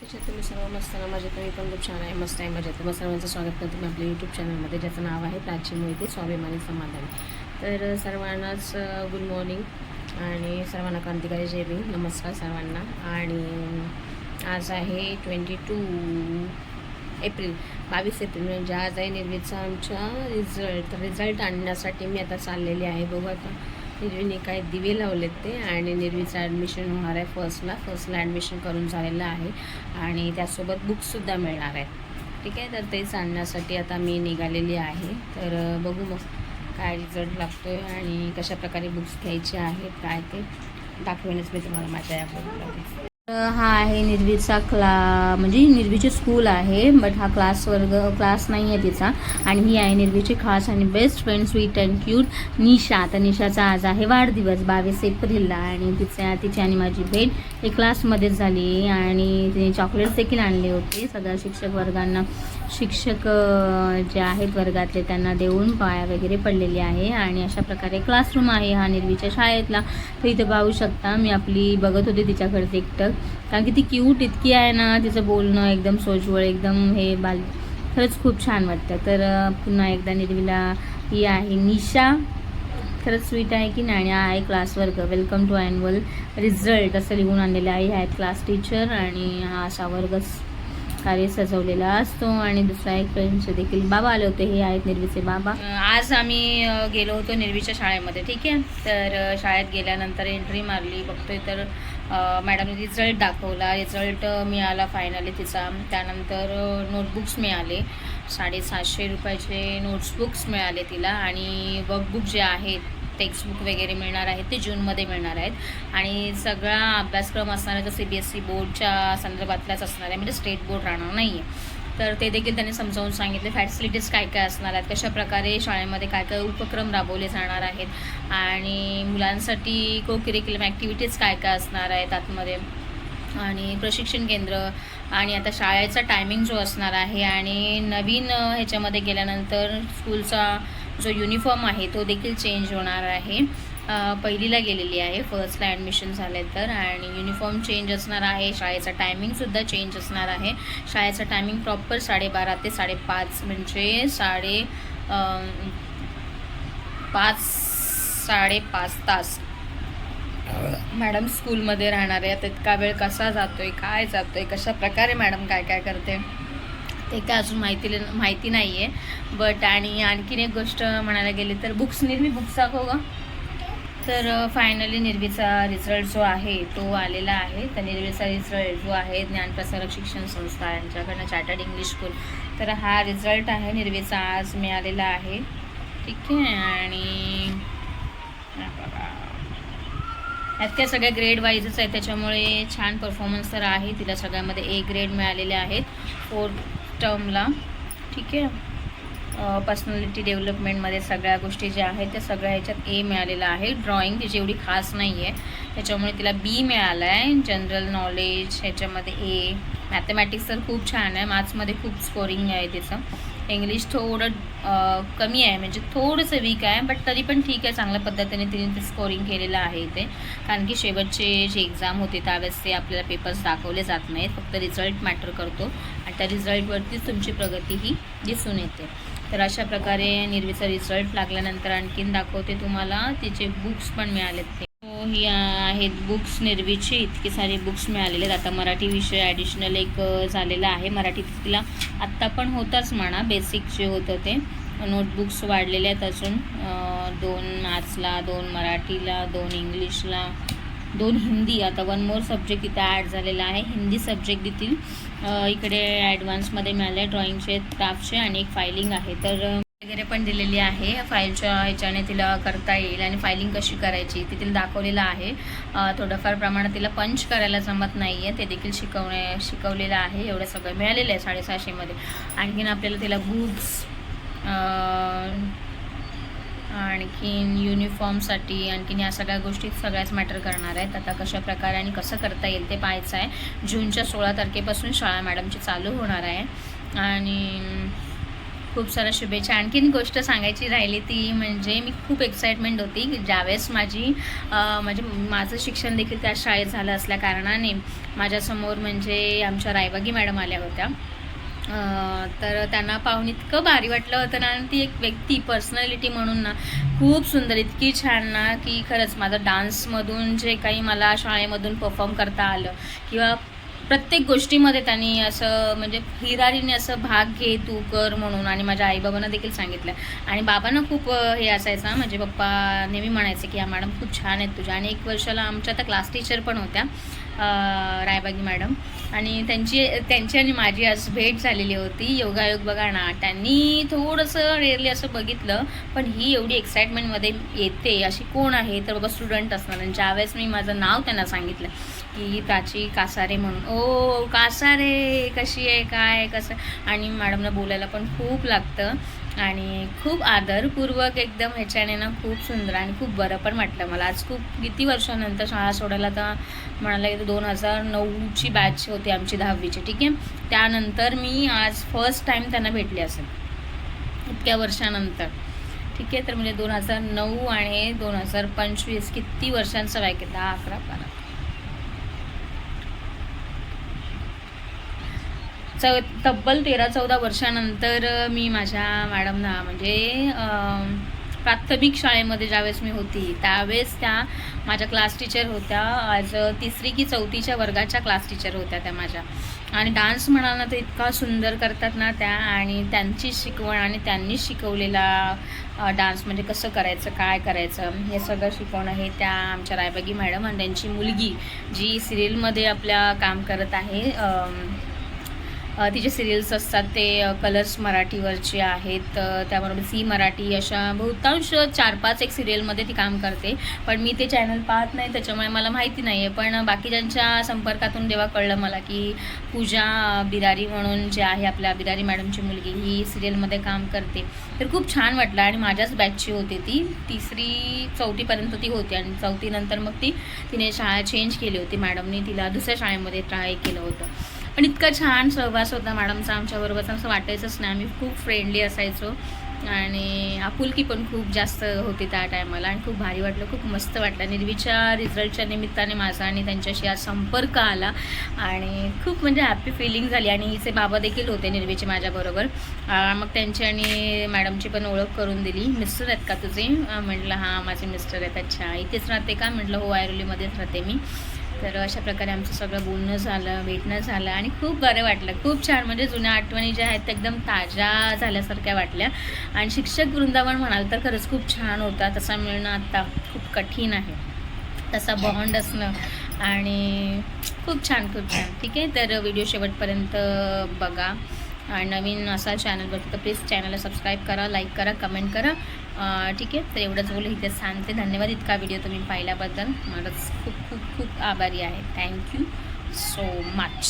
त्याच्यात तुम्ही सर्व मस्त ना मजेत मी पण खूप छान आहे. मस्त आहे मजेत मग सर्वांचं स्वागत करते मी आपल्या यूट्यूब चॅनलमध्ये ज्याचं नाव आहे प्राची मोहिते स्वाभिमानी समाधान. तर सर्वांनाच गुड मॉर्निंग आणि सर्वांना क्रांतिकारी जेवी नमस्कार सर्वांना. आणि आज आहे ट्वेंटी टू एप्रिल बावीस एप्रिल. म्हणजे आज आहे निर्मितचा आमच्या रिझल्ट रिझल्ट आणण्यासाठी मी आता चाललेली आहे. बघू आता निर्वीने काय दिवे लावलेत ते आणि निर्वीचं ॲडमिशन होणार आहे फर्स्टला फर्स्टला ॲडमिशन करून झालेलं आहे आणि त्यासोबत बुक्ससुद्धा मिळणार आहेत. ठीक आहे? तर तेच आणण्यासाठी आता मी निघालेली आहे. तर बघू मग काय रिझल्ट लागतो आहे आणि कशाप्रकारे बुक्स घ्यायचे आहेत काय ते दाखवेनच मी तुम्हाला माझ्या या ब्लॉगमध्ये हा आहे निर्वीचा क्ला म्हणजे निर्वीची स्कूल आहे बट हा क्लास वर्ग क्लास नाही आहे तिचा. आणि ही आहे निर्वीची खास आणि best friend sweet and cute Nisha. तर निशाचा आज आहे वाढदिवस बावीस एप्रिलला आणि तिच्या तिची आणि माझी भेट एक क्लासमध्येच झाली. आणि तिने चॉकलेट्स देखील आणले होते. सगळ्या शिक्षक वर्गांना शिक्षक जे आहेत वर्गातले त्यांना देऊन पाया वगैरे पडलेली आहे आणि अशा प्रकारे क्लासरूम आहे हा निर्वीच्या शाळेतला. तर इथं पाहू शकता मी आपली बघत होते तिच्याकडे एकटक कारण की ती क्यूट इतकी आहे ना तिचं बोलणं एकदम सोजवळ एकदम हे बाल खरंच खूप छान वाटतं. तर पुन्हा एकदा निर्वीला ही आहे निशा. खरंच स्वीट आहे की नाही? आणि आहे क्लास वर्ग. वेलकम टू ॲन्युअल रिझल्ट असं लिहून आणलेलं आहे ह्या आहेत क्लास टीचर आणि हा असा वर्गच कार्य सजवलेला असतो आणि दुसरा एक फ्रेंडचे देखील बाबा आले होते हे आहेत निर्वीचे बाबा. आज आम्ही गेलो होतो निर्वीच्या शाळेमध्ये ठीक आहे? तर शाळेत गेल्यानंतर एंट्री मारली बघतोय तर मॅडमने रिझल्ट दाखवला रिझल्ट मिळाला फायनली तिचा. त्यानंतर नोटबुक्स मिळाले. साडेसातशे रुपयाचे नोट्सबुक्स मिळाले तिला आणि वर्कबुक जे आहेत टेक्स्टबुक वगैरे मिळणार आहेत ते जूनमध्ये मिळणार आहेत. आणि सगळा अभ्यासक्रम असणार आहे तो सी बी एस सी बोर्डच्या संदर्भातलाच असणार आहे म्हणजे स्टेट बोर्ड राहणार नाही आहे तर ते देखील त्यांनी समजावून सांगितले फॅसिलिटीज काय काय असणार आहेत कशाप्रकारे शाळेमध्ये काय काय उपक्रम राबवले जाणार आहेत आणि मुलांसाठी को करिक्युलम ॲक्टिव्हिटीज काय काय असणार आहेत आतमध्ये आणि प्रशिक्षण केंद्र आणि आता शाळेचा टायमिंग जो असणार आहे आणि नवीन ह्याच्यामध्ये गेल्यानंतर स्कूलचा जो युनिफॉर्म आहे तो देखील चेंज होणार आहे. पहिलीला गेलेली आहे फर्स्टला ॲडमिशन झाले तर. आणि युनिफॉर्म चेंज असणार आहे शाळेचा टायमिंगसुद्धा चेंज असणार आहे. शाळेचा टायमिंग प्रॉपर साडेबारा ते साडेपाच म्हणजे साडे पाच साडेपाच तास. मॅडम स्कूलमध्ये राहणार आहे. आता इतका वेळ कसा जातोय काय जातोय कशा प्रकारे मॅडम काय काय करते? ते काय अजून माहिती माहिती नाही आहे बट आणि आणखीन एक गोष्ट म्हणायला गेली तर बुक्स निर्मी बुक्स दाखव ग. तर फायनली निर्वीचा रिझल्ट जो आहे तो आलेला आहे. तर निर्वीचा रिझल्ट जो आहे ज्ञानप्रसारक शिक्षण संस्था यांच्याकडनं चार्टर्ड इंग्लिश स्कूल तर हा रिझल्ट आहे निर्वीचा आज मिळालेला आहे. ठीक आहे आणि बघा. यात काय सगळ्या ग्रेड वाईजच आहे त्याच्यामुळे छान परफॉर्मन्स तर आहे. तिला सगळ्यामध्ये ए ग्रेड मिळालेले आहेत. फोर टर्मला ठीक आहे? पर्सनॅलिटी डेव्हलपमेंटमध्ये सगळ्या गोष्टी ज्या आहेत त्या सगळ्या ह्याच्यात ए मिळालेला आहे. ड्रॉइंग तिची एवढी खास नाही आहे त्याच्यामुळे तिला बी मिळालं आहे जनरल नॉलेज ह्याच्यामध्ये ए मॅथमॅटिक्स तर खूप छान आहे. मॅथ्समध्ये खूप स्कोरिंग आहे तिचं. इंग्लिश थोडं कमी आहे. म्हणजे थोडंसं वीक आहे बट तरी पण ठीक आहे. चांगल्या पद्धतीने तिने ते स्कोरिंग केलेलं आहे इथे. कारण की शेवटचे जे एक्झाम होते त्यावेळेस ते आपल्याला पेपर्स दाखवले जात नाहीत. फक्त रिझल्ट मॅटर करतो. आणि त्या रिझल्टवरतीच तुमची प्रगती ही दिसून येते. तर अशा प्रकारे निर्वीचा रिझल्ट लागल्यानंतर आणखीन दाखवते तुम्हाला. तिचे बुक्स पण मिळालेत. ते हो, ही आहेत बुक्स निर्वीचे इतके सारे बुक्स मिळालेले आहेत. आता मराठी विषय ॲडिशनल एक झालेला आहे. मराठीत तिला आत्ता पण होताच म्हणा. बेसिक जे होतं ते. नोटबुक्स वाढलेले आहेत अजून. दोन मॅथ्सला दोन मराठीला दोन इंग्लिशला दोन हिंदी. आता वन मोर सब्जेक्ट इथं ॲड झालेला आहे. हिंदी सब्जेक्ट देतील इकडे ॲडव्हान्समध्ये मिळाले ड्रॉइंगचे क्राफ्टचे आणि एक फायलिंग आहे. तर वगैरे पण दिलेली आहे. फाईलच्या ह्याच्याने तिला करता येईल आणि फायलिंग कशी करायची ते तिला दाखवलेलं आहे. थोडंफार प्रमाणात तिला पंच करायला जमत नाही आहे ते देखील शिकवणे शिकवलेलं आहे. एवढं सगळं मिळालेलं आहे साडेसहाशेमध्ये आणखीन आपल्याला तिला बुक्स आणखीन युनिफॉर्मसाठी आणखीन या सगळ्या गोष्टी सगळ्याच मॅटर करणार आहेत. आता कशा प्रकारे आणि कसं करता येईल ते पाहायचं आहे. जूनच्या सोळा तारखेपासून शाळा मॅडमची चालू होणार आहे. आणि खूप साऱ्या शुभेच्छा. आणखीन गोष्ट सांगायची राहिली ती म्हणजे मी खूप एक्साइटमेंट होती. की ज्यावेळेस माझी म्हणजे माझं शिक्षण देखील त्या शाळेत झालं असल्या कारणाने माझ्यासमोर म्हणजे आमच्या रायबागी मॅडम आल्या होत्या. तर त्यांना पाहून इतकं भारी वाटलं होतं ना. आणि ती एक व्यक्ती पर्सनॅलिटी म्हणून ना खूप सुंदर इतकी छान ना की खरंच माझं डान्समधून जे काही मला शाळेमधून परफॉर्म करता आलं किंवा प्रत्येक गोष्टीमध्ये त्यांनी असं म्हणजे हिरारीने असं भाग घे तू कर म्हणून. आणि माझ्या आईबाबांना देखील सांगितलं. आणि बाबांना खूप हे असायचं म्हणजे पप्पा नेहमी म्हणायचे की या मॅडम खूप छान आहेत तुझ्या. आणि एक वर्षाला आमच्या त्या क्लास टीचर पण होत्या रायबागी मॅडम. आणि त्यांची त्यांची आणि माझी आज भेट झालेली होती. योगायोग बघा ना त्यांनी थोडंसं रेअरली असं बघितलं पण ही एवढी एक्साइटमेंटमध्ये येते अशी कोण आहे? तर बाबा स्टुडंट असणार. आणि ज्यावेळेस मी माझं नाव त्यांना सांगितलं की प्राची कासारे म्हणून. ओ कासारे कशी आहे काय कसं? आणि मॅडमला बोलायला पण खूप लागतं. आणि खूप आदरपूर्वक एकदम ह्याच्याने ना खूप सुंदर आणि खूप बरं पण वाटलं मला. आज खूप किती वर्षानंतर शाळा सोडायला तर म्हणायला गेलं दोन हजार नऊची बॅच होती आमची दहावीची ठीक आहे? त्यानंतर मी आज फर्स्ट टाईम त्यांना भेटले असेल इतक्या वर्षानंतर. ठीक आहे? तर म्हणजे दोन हजार नऊ आणि दोन हजार पंचवीस किती वर्षांचा वय आहे? दहा अकरा बारा. चौ तब्बल तेरा चौदा वर्षानंतर मी माझ्या मॅडमना म्हणजे प्राथमिक शाळेमध्ये ज्यावेळेस मी होती त्यावेळेस त्या माझ्या क्लास टीचर होत्या. आज तिसरी की चौथीच्या वर्गाच्या क्लास टीचर होत्या त्या माझ्या. आणि डान्स म्हणाल ना तर इतका सुंदर करतात ना त्या आणि त्यांची शिकवण आणि त्यांनी शिकवलेला डान्स म्हणजे कसं करायचं काय करायचं हे सगळं शिकवणं हे त्या आमच्या रायबागी मॅडम आणि त्यांची मुलगी जी सिरियलमध्ये आपल्या काम करत आहे तिचे सिरियल्स असतात ते कलर्स मराठीवरचे आहेत त्याबरोबर सी मराठी अशा बहुतांश चार पाच एक सिरियलमध्ये ती काम करते. पण मी ते चॅनल पाहत नाही त्याच्यामुळे मला माहिती नाही आहे पण बाकीच्यांच्या संपर्कातून जेव्हा कळलं मला की पूजा बिरारी म्हणून जे आहे आपल्या बिरारी मॅडमची मुलगी ही सिरियलमध्ये काम करते. तर खूप छान वाटलं आणि माझ्याच बॅचची होती ती. तिसरी चौथीपर्यंत ती होती आणि चौथीनंतर मग ती तिने शाळा चेंज केली होती. मॅडमनी तिला दुसऱ्या शाळेमध्ये ट्राय केलं होतं. पण इतका छान सहवास होता मॅडमचा आमच्याबरोबर. असं वाटायचंच नाही. आम्ही खूप फ्रेंडली असायचो. आणि आपुलकी पण खूप जास्त होती त्या टायमाला आणि खूप भारी वाटलं खूप मस्त वाटलं. निर्वीच्या रिझल्टच्या निमित्ताने माझा आणि त्यांच्याशी आज संपर्क आला. आणि खूप म्हणजे हॅपी फिलिंग झाली. आणि हिचे बाबा देखील होते निर्वीचे माझ्याबरोबर. मग त्यांची आणि मॅडमची पण ओळख करून दिली. मिस्टर आहेत का तुझे? म्हटलं हां माझे मिस्टर आहेत. अच्छा इथेच राहते का? म्हटलं हो आयरोलीमध्येच राहते मी. तर अशा प्रकारे आमचं सगळं बोलणं झालं भेटणं झालं आणि खूप बरं वाटलं. खूप छान म्हणजे जुन्या आठवणी ज्या आहेत त्या एकदम ताज्या झाल्यासारख्या वाटल्या. आणि शिक्षक वृंदावन म्हणाल तर खरंच खूप छान होता. तसा मिळणं आत्ता खूप कठीण आहे. तसा बॉन्ड असणं आणि खूप छान खूप छान. ठीक आहे? तर व्हिडिओ शेवटपर्यंत बघा. आणि नवीन असा चॅनल बघतो तर प्लीज चॅनलला सबस्क्राईब करा लाईक करा कमेंट करा. ठीक आहे. तर एवढंच बोलू इथे सांगते. धन्यवाद इतका व्हिडिओ तुम्ही पाहिल्याबद्दल. मलाच खूप खूप खूप आभारी आहे. Thank you so much